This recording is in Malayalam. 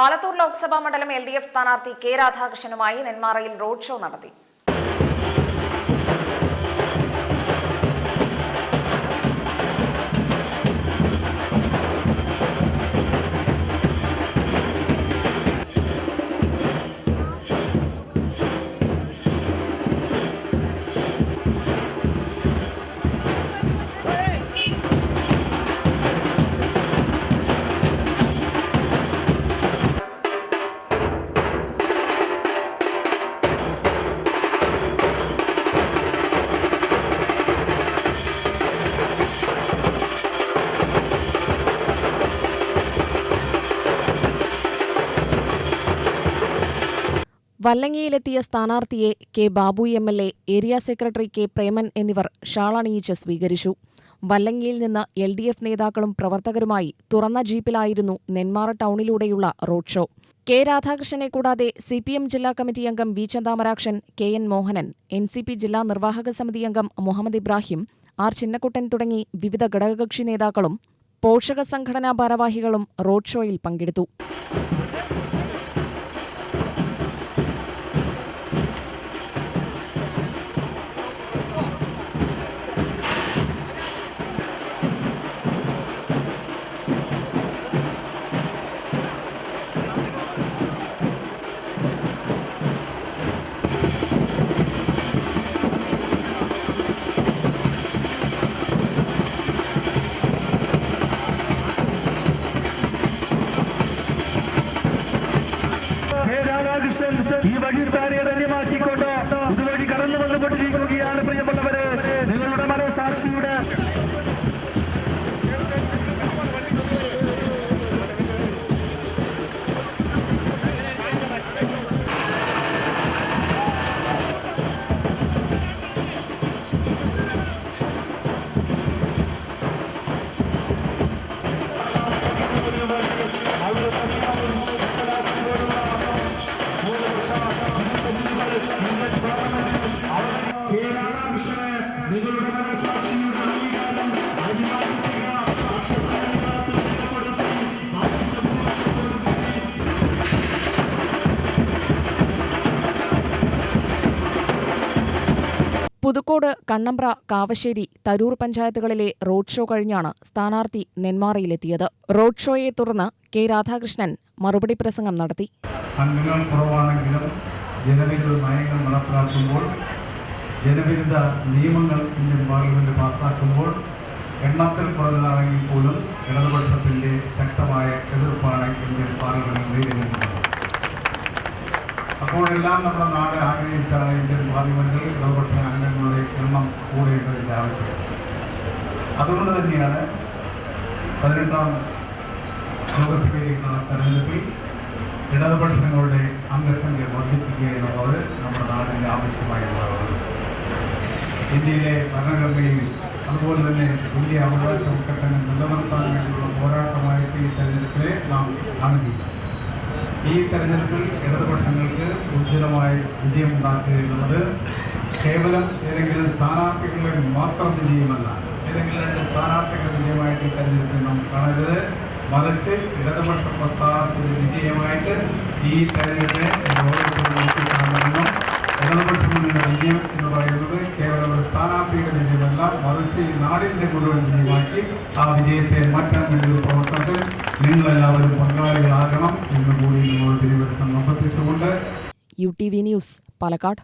ആലത്തൂർ ലോക്സഭാ മണ്ഡലം എൽ ഡി എഫ് സ്ഥാനാർത്ഥി കെ രാധാകൃഷ്ണനുമായി നെന്മാറയിൽ റോഡ് ഷോ നടത്തി. വല്ലങ്ങിയിലെത്തിയ സ്ഥാനാർത്ഥിയെ K Babu M L A area secretary K Preman എന്നിവർ ഷാളണിയിച്ച് സ്വീകരിച്ചു. വല്ലങ്ങിയിൽ നിന്ന് എൽ ഡി എഫ് നേതാക്കളും പ്രവർത്തകരുമായി തുറന്ന ജീപ്പിലായിരുന്നു നെന്മാറ ടൗണിലൂടെയുള്ള റോഡ് ഷോ. കെ രാധാകൃഷ്ണനെ കൂടാതെ സി പി എം ജില്ലാ കമ്മിറ്റി അംഗം V Chanthamarakshan K N Mohanan N C P ജില്ലാ നിർവാഹക സമിതി അംഗം മുഹമ്മദ് ഇബ്രാഹിം ആർ ചിന്നക്കുട്ടൻ തുടങ്ങി വിവിധ ഘടകകക്ഷി നേതാക്കളും പോഷക സംഘടനാ ഭാരവാഹികളും റോഡ് ഷോയിൽ പങ്കെടുത്തു. ഈ വഴിത്താരെ ധന്യമാക്കിക്കൊണ്ട് ഇതുവഴി കടന്നു വന്നുകൊണ്ടിരിക്കുകയാണ് പ്രിയമുള്ളവര്. നിങ്ങളുടെ മനസാക്ഷിയുടെ പുതുക്കോട് കണ്ണമ്പ്ര കാവശ്ശേരി തരൂർ പഞ്ചായത്തുകളിലെ റോഡ് ഷോ കഴിഞ്ഞാണ് സ്ഥാനാർത്ഥി നെന്മാറയിലെത്തിയത്. റോഡ് ഷോയെ തുടർന്ന് കെ രാധാകൃഷ്ണൻ മറുപടി പ്രസംഗം നടത്തി. ജനവിരുദ്ധ നയങ്ങൾ നടപ്പിലാക്കുമ്പോൾ ജനവിരുദ്ധ നിയമങ്ങൾ ഇന്ത്യൻ പാർലമെന്റ് പാസ്സാക്കുമ്പോൾ എണ്ണത്തിൽ കുറഞ്ഞതാണെങ്കിൽ പോലും ഇടതുപക്ഷത്തിന്റെ ശക്തമായ എതിർപ്പാണ് ഇന്ത്യൻ പാർലമെന്റ് നേരിടുന്നത്. അപ്പോഴെല്ലാം നമ്മുടെ നാട് ആഗ്രഹിച്ചാണ് ഇന്ത്യൻ പാർലമെന്റിൽ ഇടതുപക്ഷ അംഗങ്ങളുടെ എണ്ണം കൂടേണ്ടതിന്റെ ആവശ്യം. അതുകൊണ്ട് തന്നെയാണ് പതിനെട്ടാം ലോകസഭയിലേക്കുള്ള തെരഞ്ഞെടുപ്പിൽ ഇടതുപക്ഷങ്ങളുടെ അംഗസംഖ്യ വർദ്ധിപ്പിക്കുക എന്നുള്ളത് നമ്മുടെ നാടിന്റെ ആവശ്യമായിട്ടുള്ളതാണ് ഇന്ത്യയിലെ ഭരണഘടനയിൽ അതുപോലെ തന്നെ തുല്യ അവകാശവൽക്കരണങ്ങൾ നിലനിർത്താൻ വേണ്ടിയുള്ള പോരാട്ടമായിട്ട് ഈ തെരഞ്ഞെടുപ്പിലെ നാം കാണുകയില്ല ഈ തെരഞ്ഞെടുപ്പിൽ ഇടതുപക്ഷങ്ങൾക്ക് ഉജ്ജ്വലമായ വിജയമുണ്ടാക്കുക എന്നുള്ളത് കേവലം ഏതെങ്കിലും സ്ഥാനാർത്ഥികളുടെ മാത്രം വിജയമല്ല ഏതെങ്കിലും രണ്ട് സ്ഥാനാർത്ഥികളുടെ വിജയമായിട്ട് ഈ തെരഞ്ഞെടുപ്പിൽ നാം കാണരുത്. മറിച്ച് ഇടതുപക്ഷ പ്രസ്ഥാനത്തിന്റെ വിജയമായിട്ട് ഈ തെരഞ്ഞെടുപ്പിനെ നോക്കിക്കാണണമെന്നും ഇടതുപക്ഷ മുന്നണിയുടെ വിജയം എന്ന് പറയുന്നത് കേവലം ഒരു സ്ഥാനാർത്ഥിയുടെ വിജയമല്ല മറിച്ച് ഈ നാടിന്റെ മുഴുവൻ വിജയമാക്കി ആ വിജയത്തെ മാറ്റാൻ വേണ്ടിയുള്ള പ്രവർത്തനത്തിൽ നിങ്ങളെല്ലാവരും പങ്കാളികളാകണം എന്ന് കൂടി നിങ്ങളോട് തിരുവനന്തപുരം സമർപ്പിച്ചുകൊണ്ട് U T V news Palakkad.